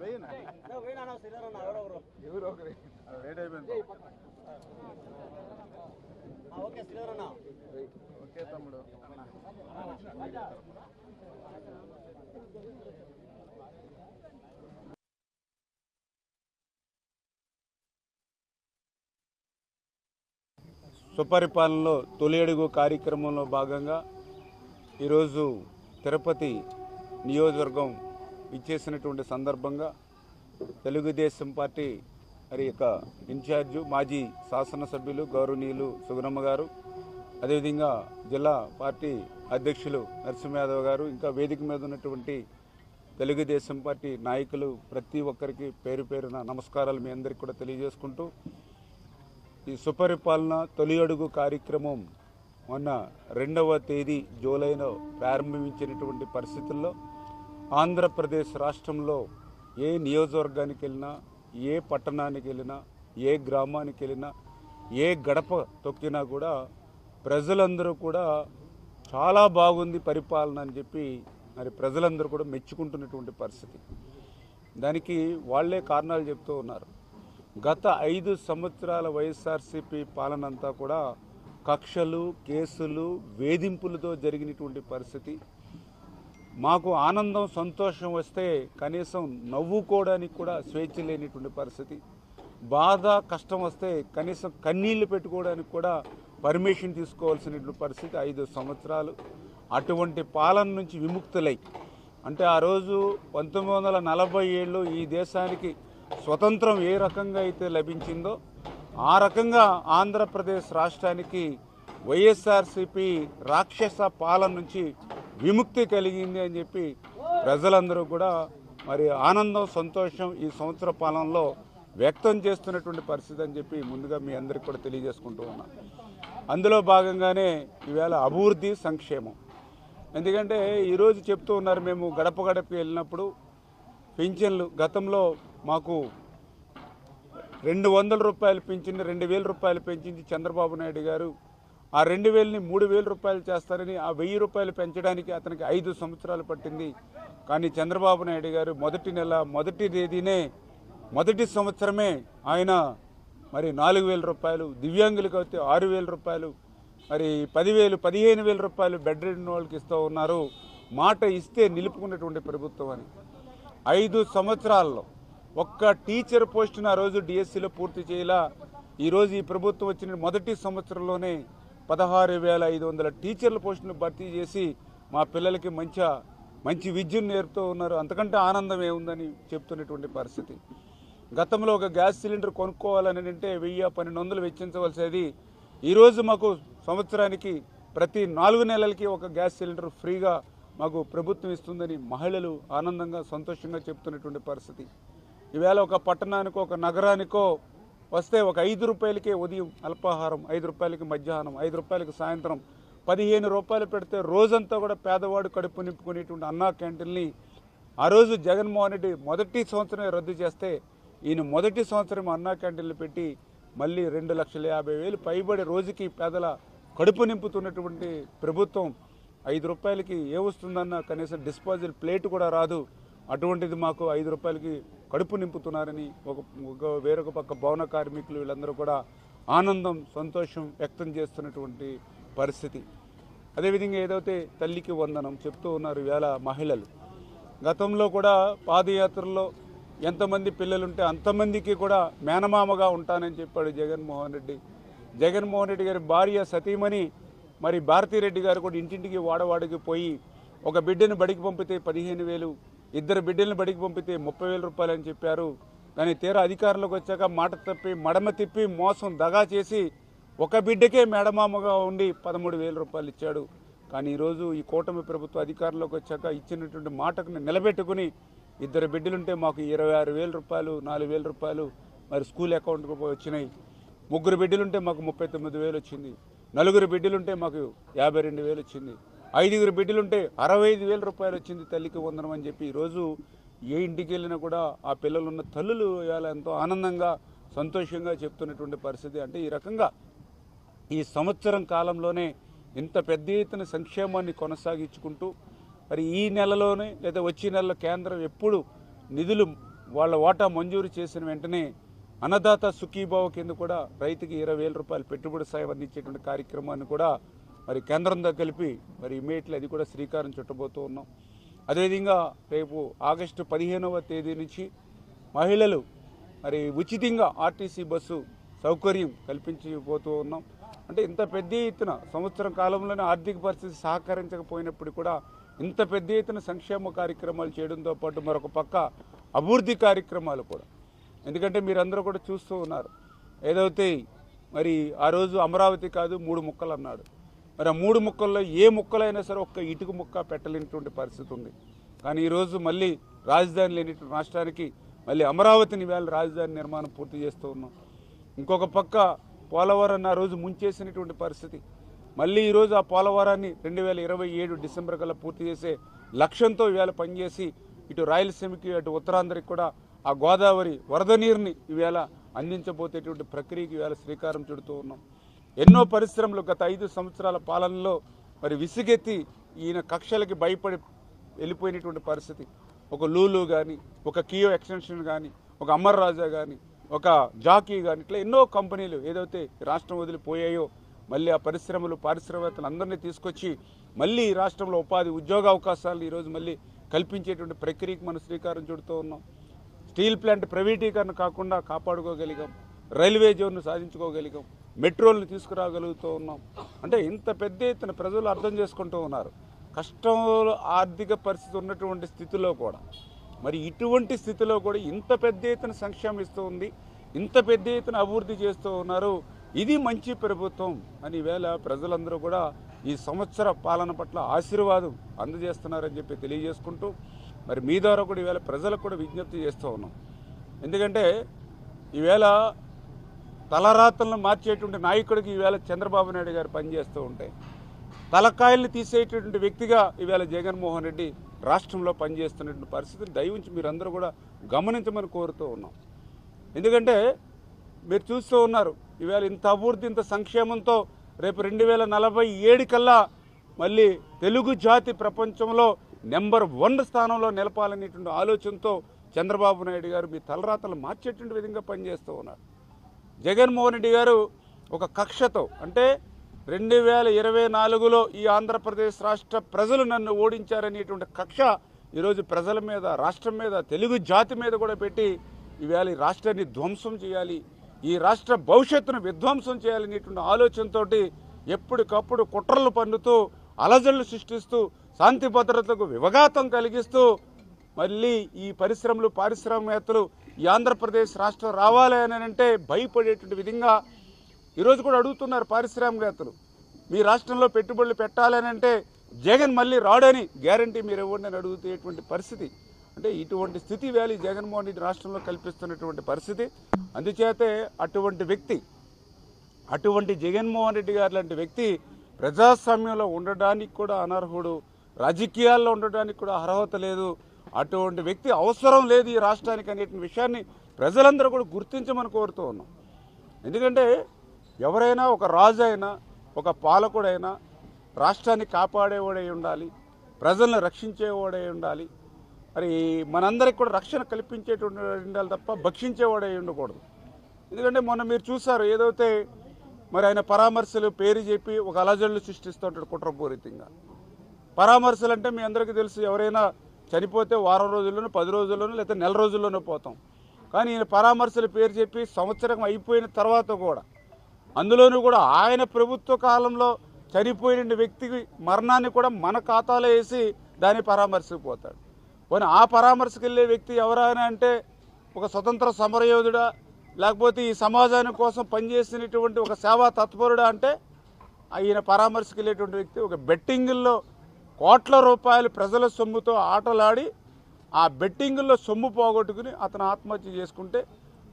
వేయను ఎవరు ఒకరి. లేట్ అయిపోయింది. ఓకే తమ్ముడు. సుపరిపాలనలో తొలి అడుగు కార్యక్రమంలో భాగంగా ఈరోజు తిరుపతి నియోజకవర్గం ఇచ్చేసినటువంటి సందర్భంగా తెలుగుదేశం పార్టీ మరి యొక్క ఇన్ఛార్జు మాజీ శాసనసభ్యులు గౌరవనీయులు సుగనమ్మ గారు అదేవిధంగా జిల్లా పార్టీ అధ్యక్షులు నరసింహ యాదవ్ గారు ఇంకా వేదిక మీద ఉన్నటువంటి తెలుగుదేశం పార్టీ నాయకులు ప్రతి ఒక్కరికి పేరు పేరున నమస్కారాలు మీ అందరికీ కూడా తెలియజేసుకుంటూ ఈ సుపరిపాలన తొలి అడుగు కార్యక్రమం మొన్న రెండవ తేదీ జూలైలో ప్రారంభించినటువంటి పరిస్థితుల్లో ఆంధ్రప్రదేశ్ రాష్ట్రంలో ఏ నియోజకవర్గానికి వెళ్ళినా ఏ పట్టణానికి వెళ్ళినా ఏ గ్రామానికి వెళ్ళినా ఏ గడప తొక్కినా కూడా ప్రజలందరూ కూడా చాలా బాగుంది పరిపాలన అని చెప్పి మరి ప్రజలందరూ కూడా మెచ్చుకుంటున్నటువంటి పరిస్థితి. దానికి వాళ్ళే కారణాలు చెప్తూ ఉన్నారు. గత ఐదు సంవత్సరాల వైఎస్ఆర్సీపీ పాలన అంతా కూడా కక్షలు కేసులు వేధింపులతో జరిగినటువంటి పరిస్థితి. మాకు ఆనందం సంతోషం వస్తే కనీసం నవ్వుకోవడానికి కూడా స్వేచ్ఛ లేనిటువంటి పరిస్థితి. బాధ కష్టం వస్తే కనీసం కన్నీళ్ళు పెట్టుకోవడానికి కూడా పర్మిషన్ తీసుకోవాల్సినటువంటి పరిస్థితి ఐదు సంవత్సరాలు. అటువంటి పాలన నుంచి విముక్తులై అంటే ఆ రోజు పంతొమ్మిది వందల నలభై ఏళ్ళు ఈ దేశానికి స్వతంత్రం ఏ రకంగా అయితే లభించిందో ఆ రకంగా ఆంధ్రప్రదేశ్ రాష్ట్రానికి వైఎస్ఆర్సిపి రాక్షస పాలన నుంచి విముక్తి కలిగింది అని చెప్పి ప్రజలందరూ కూడా మరి ఆనందం సంతోషం ఈ సంవత్సర పాలనలో వ్యక్తం చేస్తున్నటువంటి పరిస్థితి అని చెప్పి ముందుగా మీ అందరికి కూడా తెలియజేసుకుంటూ ఉన్నా. అందులో భాగంగానే ఈవేళ అభివృద్ధి సంక్షేమం. ఎందుకంటే ఈరోజు చెప్తూ ఉన్నారు మేము గడప గడపకి వెళ్ళినప్పుడు పింఛన్లు గతంలో మాకు రెండు వందల రూపాయలు పెంచింది రెండు వేల రూపాయలు పెంచింది చంద్రబాబు నాయుడు గారు. ఆ రెండు వేలని మూడు వేల రూపాయలు చేస్తారని ఆ వెయ్యి రూపాయలు పెంచడానికి అతనికి ఐదు సంవత్సరాలు పట్టింది. కానీ చంద్రబాబు నాయుడు గారు మొదటి నెల మొదటి తేదీనే మొదటి సంవత్సరమే ఆయన మరి నాలుగు వేల రూపాయలు దివ్యాంగులకు అయితే ఆరు వేల రూపాయలు మరి పదివేలు పదిహేను వేల రూపాయలు బెడ్ రెడ్డిన వాళ్ళకి ఇస్తూ ఉన్నారు. మాట ఇస్తే నిలుపుకున్నటువంటి ప్రభుత్వం అని. ఐదు సంవత్సరాల్లో ఒక్క టీచర్ పోస్టును ఆ రోజు డిఎస్సిలో పూర్తి చేయాల. ఈరోజు ఈ ప్రభుత్వం వచ్చిన మొదటి సంవత్సరంలోనే పదహారు వేల ఐదు వందల టీచర్ల పోస్టును భర్తీ చేసి మా పిల్లలకి మంచి మంచి విద్యను నేర్పుతూ ఉన్నారు. అంతకంటే ఆనందం ఏముందని చెప్తున్నటువంటి పరిస్థితి. గతంలో ఒక గ్యాస్ సిలిండర్ కొనుక్కోవాలని అంటే వెయ్యి పన్నెండు వందలు వెచ్చించవలసేది. ఈరోజు మాకు సంవత్సరానికి ప్రతి నాలుగు నెలలకి ఒక గ్యాస్ సిలిండర్ ఫ్రీగా మాకు ప్రభుత్వం ఇస్తుందని మహిళలు ఆనందంగా సంతోషంగా చెప్తున్నటువంటి పరిస్థితి. ఈవేళ ఒక పట్టణానికో ఒక నగరానికో వస్తే ఒక ఐదు రూపాయలకే ఉదయం అల్పాహారం ఐదు రూపాయలకి మధ్యాహ్నం ఐదు రూపాయలకి సాయంత్రం పదిహేను రూపాయలు పెడితే రోజంతా కూడా పేదవాడు కడుపు నింపుకునేటువంటి అన్నా క్యాంటీన్ని ఆ రోజు జగన్మోహన్ రెడ్డి మొదటి సంవత్సరమే రద్దు చేస్తే ఈయన మొదటి సంవత్సరం అన్నా క్యాంటీన్లు పెట్టి మళ్ళీ రెండు లక్షల యాభై వేలు పైబడి రోజుకి పేదల కడుపు నింపుతున్నటువంటి ప్రభుత్వం ఐదు రూపాయలకి ఏ వస్తుందన్న కనీసం డిస్పోజల్ ప్లేట్ కూడా రాదు. అటువంటిది మాకు ఐదు రూపాయలకి కడుపు నింపుతున్నారని ఒక ఒక వేరొక పక్క భవన కార్మికులు వీళ్ళందరూ కూడా ఆనందం సంతోషం వ్యక్తం చేస్తున్నటువంటి పరిస్థితి. అదేవిధంగా ఏదైతే తల్లికి వందనం చెప్తూ ఉన్నారు ఇవాళ మహిళలు గతంలో కూడా పాదయాత్రలో ఎంతమంది పిల్లలుంటే అంతమందికి కూడా మేనమామగా ఉంటానని చెప్పాడు జగన్మోహన్ రెడ్డి. జగన్మోహన్ రెడ్డి గారి భార్య సతీమణి మరి భారతీరెడ్డి గారు కూడా ఇంటింటికి వాడవాడికి పోయి ఒక బిడ్డను బడికి పంపితే పదిహేను వేలు ఇద్దరు బిడ్డలను బడికి పంపితే ముప్పై వేల రూపాయలు అని చెప్పారు. కానీ తీరా అధికారంలోకి వచ్చాక మాట తప్పి మడమ తిప్పి మోసం దగా చేసి ఒక బిడ్డకే మేడమామగా ఉండి పదమూడు వేల రూపాయలు ఇచ్చాడు. కానీ ఈరోజు ఈ కూటమి ప్రభుత్వం అధికారంలోకి వచ్చాక ఇచ్చినటువంటి మాటకు నిలబెట్టుకుని ఇద్దరు బిడ్డలుంటే మాకు ఇరవై ఆరు వేల రూపాయలు నాలుగు వేల రూపాయలు మరి స్కూల్ అకౌంట్కి వచ్చినాయి. ముగ్గురు బిడ్డలుంటే మాకు ముప్పై తొమ్మిది వేలు వచ్చింది. నలుగురు బిడ్డలుంటే మాకు యాభై రెండు వేలు వచ్చింది. ఐదుగురు బిడ్డలుంటే అరవై ఐదు వేల రూపాయలు వచ్చింది తల్లికి వందనం అని చెప్పి ఈరోజు ఏ ఇంటికి వెళ్ళినా కూడా ఆ పిల్లలు ఉన్న తల్లులు ఇవాళ ఎంతో ఆనందంగా సంతోషంగా చెప్తున్నటువంటి పరిస్థితి. అంటే ఈ రకంగా ఈ సంవత్సరం కాలంలోనే ఇంత పెద్ద ఎత్తున సంక్షేమాన్ని కొనసాగించుకుంటూ మరి ఈ నెలలోనే లేదా వచ్చే నెలలో కేంద్రం ఎప్పుడు నిధులు వాళ్ళ వాటా మంజూరు చేసిన వెంటనే అన్నదాత సుఖీభావ కింద కూడా రైతుకి ఇరవై వేల రూపాయలు పెట్టుబడి సాయం అందించేటువంటి కార్యక్రమాన్ని కూడా మరి కేంద్రంతో కలిపి మరి ఇమీడియట్లీ అది కూడా శ్రీకారం చుట్టబోతూ ఉన్నాం. అదేవిధంగా రేపు ఆగస్టు పదిహేనవ తేదీ నుంచి మహిళలు మరి ఉచితంగా ఆర్టీసీ బస్సు సౌకర్యం కల్పించిపోతూ ఉన్నాం. అంటే ఇంత పెద్ద ఎత్తున సంవత్సరం కాలంలోనే ఆర్థిక పరిస్థితి సహకరించకపోయినప్పుడు కూడా ఇంత పెద్ద ఎత్తున సంక్షేమ కార్యక్రమాలు చేయడంతో పాటు మరొక పక్క అభివృద్ధి కార్యక్రమాలు కూడా. ఎందుకంటే మీరందరూ కూడా చూస్తూ ఉన్నారు. ఏదైతే మరి ఆ రోజు అమరావతి కాదు మూడు ముక్కలు అన్నాడు. మరి ఆ మూడు ముక్కల్లో ఏ ముక్కలైనా సరే ఒక్క ఇటుక ముక్క పెట్టలేనటువంటి పరిస్థితి ఉంది. కానీ ఈరోజు మళ్ళీ రాజధాని లేనిటువంటి రాష్ట్రానికి మళ్ళీ అమరావతిని వేళ రాజధాని నిర్మాణం పూర్తి చేస్తూ ఉన్నాం. ఇంకొక పక్క పోలవరం ఆ రోజు ముంచేసినటువంటి పరిస్థితి. మళ్ళీ ఈరోజు ఆ పోలవరాన్ని రెండు వేల ఇరవై ఏడు డిసెంబర్ కల్లా పూర్తి చేసే లక్ష్యంతో ఇవాళ పనిచేసి ఇటు రాయలసీమకి అటు ఉత్తరాంధ్రకి కూడా ఆ గోదావరి వరద నీరుని ఈవేళ అందించబోతేటువంటి ప్రక్రియకి ఈవేళ శ్రీకారం చుడుతూ ఉన్నాం. ఎన్నో పరిశ్రమలు గత ఐదు సంవత్సరాల పాలనలో మరి విసిగెత్తి ఈయన కక్షలకి భయపడి వెళ్ళిపోయినటువంటి పరిస్థితి. ఒక లూలు కానీ ఒక కియో ఎక్స్టెన్షన్ కానీ ఒక అమర్ రాజా కానీ ఒక జాకీ కానీ ఇట్లా ఎన్నో కంపెనీలు ఏదైతే రాష్ట్రం వదిలిపోయాయో మళ్ళీ ఆ పరిశ్రమలు పారిశ్రామికవేత్తలు అందరినీ తీసుకొచ్చి మళ్ళీ ఈ రాష్ట్రంలో ఉపాధి ఉద్యోగ అవకాశాలు ఈరోజు మళ్ళీ కల్పించేటువంటి ప్రక్రియకు మనం శ్రీకారం చుడుతూ ఉన్నాం. స్టీల్ ప్లాంట్ ప్రైవేటీకరణ కాకుండా కాపాడుకోగలిగాం. రైల్వే జోన్ను సాధించుకోగలిగాం. మెట్రోల్ని తీసుకురాగలుగుతూ ఉన్నాం. అంటే ఇంత పెద్ద ఎత్తున ప్రజలు అర్థం చేసుకుంటూ ఉన్నారు. కష్టంలో ఆర్థిక పరిస్థితి ఉన్నటువంటి స్థితిలో కూడా. మరి ఇటువంటి స్థితిలో కూడా ఇంత పెద్ద ఎత్తున సంక్షేమం ఇస్తూ ఉంది ఇంత పెద్ద ఎత్తున అభివృద్ధి చేస్తూ ఉన్నారు. ఇది మంచి ప్రభుత్వం అని వేళ ప్రజలందరూ కూడా ఈ సంవత్సర పాలన పట్ల ఆశీర్వాదం అందజేస్తున్నారని చెప్పి తెలియజేసుకుంటూ మరి మీ ద్వారా కూడా ఈవేళ ప్రజలకు కూడా విజ్ఞప్తి చేస్తూ ఉన్నాం. ఎందుకంటే ఈవేళ తలరాతలను మార్చేటువంటి నాయకుడికి ఈవేళ చంద్రబాబు నాయుడు గారు పనిచేస్తూ ఉంటే తలకాయల్ని తీసేటువంటి వ్యక్తిగా ఈవేళ జగన్మోహన్ రెడ్డి రాష్ట్రంలో పనిచేస్తున్నటువంటి పరిస్థితిని దయవుంచి మీరందరూ కూడా గమనించమని కోరుతూ ఉన్నాం. ఎందుకంటే మీరు చూస్తూ ఉన్నారు ఈవేళ ఇంత అభివృద్ధి ఇంత సంక్షేమంతో రేపు రెండు వేల నలభై ఏడు కల్లా మళ్ళీ తెలుగు జాతి ప్రపంచంలో నెంబర్ వన్ స్థానంలో నిలపాలనేటువంటి ఆలోచనతో చంద్రబాబు నాయుడు గారు మీ తలరాతలు మార్చేటువంటి విధంగా పనిచేస్తూ ఉన్నారు. జగన్మోహన్ రెడ్డి గారు ఒక కక్షతో అంటే రెండు వేల ఇరవై నాలుగులో ఈ ఆంధ్రప్రదేశ్ రాష్ట్ర ప్రజలు నన్ను ఓడించారనేటువంటి కక్ష ఈరోజు ప్రజల మీద రాష్ట్రం మీద తెలుగు జాతి మీద కూడా పెట్టి ఈవేళ ఈ రాష్ట్రాన్ని ధ్వంసం చేయాలి ఈ రాష్ట్ర భవిష్యత్తును విధ్వంసం చేయాలనేటువంటి ఆలోచనతోటి ఎప్పటికప్పుడు కుట్రలు పన్నుతూ అలజడులు సృష్టిస్తూ శాంతి భద్రతకు వివఘాతం కలిగిస్తూ మళ్ళీ ఈ పరిశ్రమలు పారిశ్రామికవేత్తలు ఈ ఆంధ్రప్రదేశ్ రాష్ట్రం రావాలి అని అంటే భయపడేటువంటి విధంగా ఈరోజు కూడా అడుగుతున్నారు పారిశ్రామికవేత్తలు. మీ రాష్ట్రంలో పెట్టుబడులు పెట్టాలని అంటే జగన్ మళ్ళీ రాడని గ్యారంటీ మీరు ఇవ్వండి అని అడుగుతేటువంటి పరిస్థితి. అంటే ఇటువంటి స్థితి వేళ జగన్మోహన్ రెడ్డి రాష్ట్రంలో కల్పిస్తున్నటువంటి పరిస్థితి. అందుచేతే అటువంటి వ్యక్తి అటువంటి జగన్మోహన్ రెడ్డి గారు లాంటి వ్యక్తి ప్రజాస్వామ్యంలో ఉండడానికి కూడా అనర్హుడు రాజకీయాల్లో ఉండడానికి కూడా అర్హత లేదు. అటువంటి వ్యక్తి అవసరం లేదు ఈ రాష్ట్రానికి అనేటువంటి విషయాన్ని ప్రజలందరూ కూడా గుర్తించమని కోరుతూ ఉన్నాం. ఎందుకంటే ఎవరైనా ఒక రాజు అయినా ఒక పాలకుడైనా రాష్ట్రాన్ని కాపాడేవాడై ఉండాలి ప్రజలను రక్షించేవాడై ఉండాలి. మరి మనందరికి కూడా రక్షణ కల్పించేటువంటి ఉండాలి తప్ప భక్షించేవాడై ఉండకూడదు. ఎందుకంటే మొన్న మీరు చూసారు ఏదైతే మరి ఆయన పరామర్శలు పేరు చెప్పి ఒక అలజడులు సృష్టిస్తూ ఉంటాడు కుట్రపూరితంగా. పరామర్శలు అంటే మీ అందరికీ తెలుసు ఎవరైనా చనిపోతే వారం రోజుల్లోనూ పది రోజుల్లోనూ లేకపోతే నెల రోజుల్లోనూ పోతాం. కానీ ఈయన పరామర్శల పేరు చెప్పి సంవత్సరం అయిపోయిన తర్వాత కూడా అందులోనూ కూడా ఆయన ప్రభుత్వ కాలంలో చనిపోయిన వ్యక్తికి మరణాన్ని కూడా మన ఖాతాలో వేసి దాన్ని పరామర్శకు పోతాడు. పోనీ ఆ పరామర్శకు వెళ్ళే వ్యక్తి ఎవరైనా అంటే ఒక స్వతంత్ర సమరయోధుడా లేకపోతే ఈ సమాజాని కోసం పనిచేసినటువంటి ఒక సేవా తత్పరుడా అంటే ఈయన పరామర్శకు వెళ్ళేటువంటి వ్యక్తి ఒక బెట్టింగుల్లో కోట్ల రూపాయలు ప్రజల సొమ్ముతో ఆటలాడి ఆ బెట్టింగుల్లో సొమ్ము పోగొట్టుకుని అతను ఆత్మహత్య చేసుకుంటే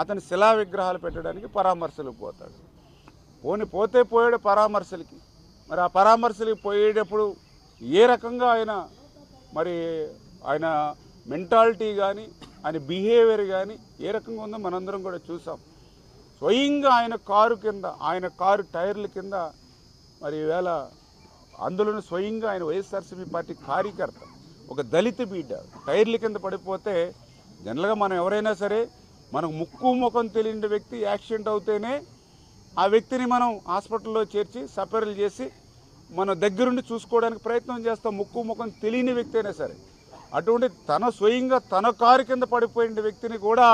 అతని శిలా విగ్రహాలు పెట్టడానికి పరామర్శలకు పోతాడు. పోని పోతే పోయాడు పరామర్శలకి. మరి ఆ పరామర్శలకి పోయేటప్పుడు ఏ రకంగా ఆయన మరి ఆయన మెంటాలిటీ కానీ ఆయన బిహేవియర్ కానీ ఏ రకంగా ఉందో మనందరం కూడా చూసాం. స్వయంగా ఆయన కారు కింద ఆయన కారు టైర్ల కింద మరి ఈవేళ అందులోనూ స్వయంగా ఆయన వైఎస్ఆర్సీపీ పార్టీ కార్యకర్త ఒక దళిత బిడ్డ టైర్ల కింద పడిపోతే జనరల్గా మనం ఎవరైనా సరే మనకు ముక్కు ముఖం తెలియని వ్యక్తి యాక్సిడెంట్ అవుతేనే ఆ వ్యక్తిని మనం హాస్పిటల్లో చేర్చి సపరేలు చేసి మన దగ్గరుండి చూసుకోవడానికి ప్రయత్నం చేస్తాం. ముక్కు ముఖం తెలియని వ్యక్తి అయినా సరే. అటువంటి తన స్వయంగా తన కారు కింద పడిపోయిన వ్యక్తిని కూడా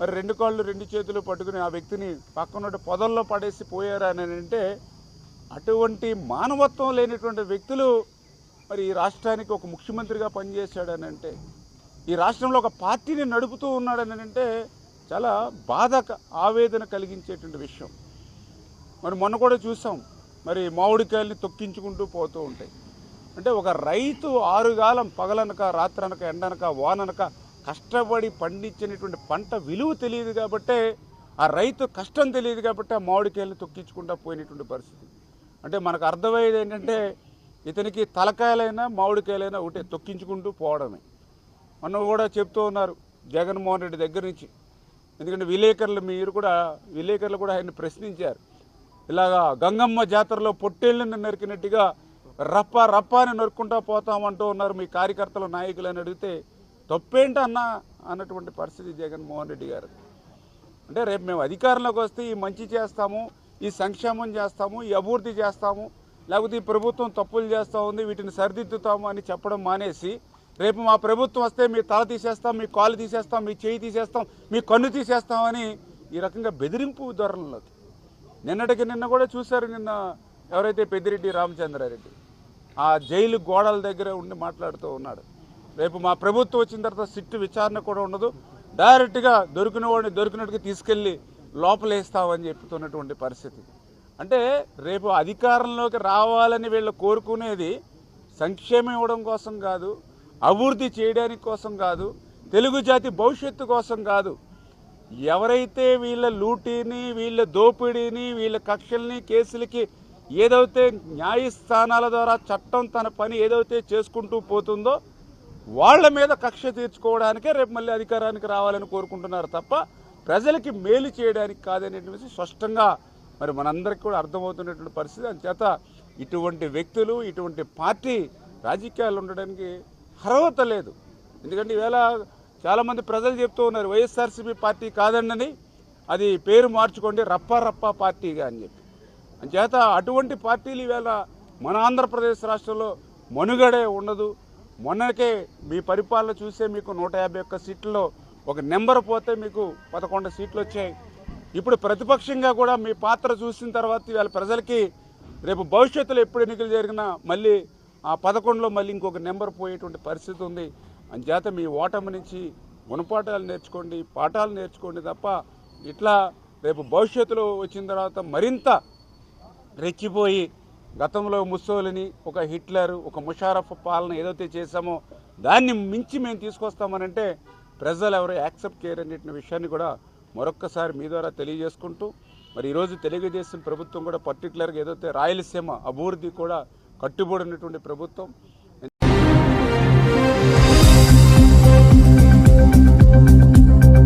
మరి రెండు కాళ్ళు రెండు చేతులు పట్టుకుని ఆ వ్యక్తిని పక్కన పొదల్లో పడేసి పోయారా అని అంటే అటువంటి మానవత్వం లేనటువంటి వ్యక్తులు మరి ఈ రాష్ట్రానికి ఒక ముఖ్యమంత్రిగా పనిచేశాడని అంటే ఈ రాష్ట్రంలో ఒక పార్టీని నడుపుతూ ఉన్నాడని అంటే చాలా బాధ ఆవేదన కలిగించేటువంటి విషయం. మరి మొన్న కూడా చూసాం మరి మామిడికాయల్ని తొక్కించుకుంటూ పోతూ ఉంటాయి. అంటే ఒక రైతు ఆరుగాలం పగలనక రాత్రనక ఎండనక వాననక కష్టపడి పండించినటువంటి పంట విలువ తెలియదు కాబట్టే ఆ రైతు కష్టం తెలియదు కాబట్టి ఆ మామిడికాయల్ని తొక్కించుకుంటూ పోయినటువంటి పరిస్థితి. అంటే మనకు అర్థమయ్యేది ఏంటంటే ఇతనికి తలకాయలైనా మామిడికాయలైనా ఒకటే తొక్కించుకుంటూ పోవడమే. మొన్న కూడా చెప్తూ ఉన్నారు జగన్మోహన్ రెడ్డి దగ్గర నుంచి. ఎందుకంటే విలేకరులు మీరు కూడా విలేకరులు కూడా ఆయన ప్రశ్నించారు. ఇలాగా గంగమ్మ జాతరలో పొట్టేళ్ళని నరికినట్టుగా రప్ప రప్ప అని నరుక్కుంటా పోతామంటూ ఉన్నారు మీ కార్యకర్తలు నాయకులు అని అడిగితే తప్పేంటి అన్న అన్నటువంటి పరిస్థితి జగన్మోహన్ రెడ్డి గారు. అంటే రేపు మేము అధికారంలోకి వస్తే ఈ మంచి చేస్తాము ఈ సంక్షేమం చేస్తాము ఈ అభివృద్ధి చేస్తాము లేకపోతే ఈ ప్రభుత్వం తప్పులు చేస్తూ ఉంది వీటిని సరిదిద్దుతాము అని చెప్పడం మానేసి రేపు మా ప్రభుత్వం వస్తే మీ తల తీసేస్తాం మీ కాలు తీసేస్తాం మీ చేయి తీసేస్తాం మీ కన్ను తీసేస్తామని ఈ రకంగా బెదిరింపు ధోరణులు నిన్నటికి నిన్న కూడా చూశారు నిన్న ఎవరైతే పెద్దిరెడ్డి రామచంద్రారెడ్డి ఆ జైలు గోడల దగ్గర ఉండి మాట్లాడుతూ ఉన్నాడు. రేపు మా ప్రభుత్వం వచ్చిన తర్వాత సిట్టు విచారణ కూడా ఉండదు. డైరెక్ట్గా దొరికిన వాడిని దొరికినట్టుగా తీసుకెళ్ళి లోపలేస్తామని చెప్తున్నటువంటి పరిస్థితి. అంటే రేపు అధికారంలోకి రావాలని వీళ్ళు కోరుకునేది సంక్షేమం ఇవ్వడం కోసం కాదు అభివృద్ధి చేయడానికి కోసం కాదు తెలుగు జాతి భవిష్యత్తు కోసం కాదు. ఎవరైతే వీళ్ళ లూటీని వీళ్ళ దోపిడీని వీళ్ళ కక్షల్ని కేసులకి ఏదైతే న్యాయస్థానాల ద్వారా చట్టం తన పని ఏదైతే చేసుకుంటూ పోతుందో వాళ్ళ మీద కక్ష తీర్చుకోవడానికే రేపు మళ్ళీ అధికారానికి రావాలని కోరుకుంటున్నారు తప్ప ప్రజలకి మేలు చేయడానికి కాదనేటువంటి స్పష్టంగా మరి మనందరికీ కూడా అర్థమవుతున్నటువంటి పరిస్థితి. అందుచేత ఇటువంటి వ్యక్తులు ఇటువంటి పార్టీ రాజకీయాలు ఉండడానికి అర్హత లేదు. ఎందుకంటే ఈవేళ చాలామంది ప్రజలు చెప్తూ ఉన్నారు వైఎస్ఆర్సీపీ పార్టీ కాదండని అది పేరు మార్చుకోండి రప్ప రప్ప పార్టీగా అని చెప్పి. అంచేత అటువంటి పార్టీలు ఈవేళ మన ఆంధ్రప్రదేశ్ రాష్ట్రంలో మనుగడే ఉండదు. మొన్నకే మీ పరిపాలన చూసే మీకు నూట యాభై ఒక్క సీట్లలో ఒక నెంబర్ పోతే మీకు పదకొండు సీట్లు వచ్చాయి. ఇప్పుడు ప్రతిపక్షంగా కూడా మీ పాత్ర చూసిన తర్వాత ఇవాళ ప్రజలకి రేపు భవిష్యత్తులో ఎప్పుడు ఎన్నికలు జరిగినా మళ్ళీ ఆ పదకొండులో మళ్ళీ ఇంకొక నెంబర్ పోయేటువంటి పరిస్థితి ఉంది. అంచేత మీ ఓటమి నుంచి గుణపాఠాలు నేర్చుకోండి పాఠాలు నేర్చుకోండి తప్ప ఇట్లా రేపు భవిష్యత్తులో వచ్చిన తర్వాత మరింత రెచ్చిపోయి గతంలో ముస్సోలిని ఒక హిట్లర్ ఒక ముషారఫ్ పాలన ఏదైతే చేశామో దాన్ని మించి మేము తీసుకొస్తామనంటే ప్రజలు ఎవరు యాక్సెప్ట్ చేయరనేటువంటి విషయాన్ని కూడా మరొక్కసారి మీ ద్వారా తెలియజేసుకుంటూ మరి ఈరోజు తెలుగుదేశం ప్రభుత్వం కూడా పర్టికులర్గా ఏదైతే రాయలసీమ అభివృద్ధి కూడా కట్టుబడినటువంటి ప్రభుత్వం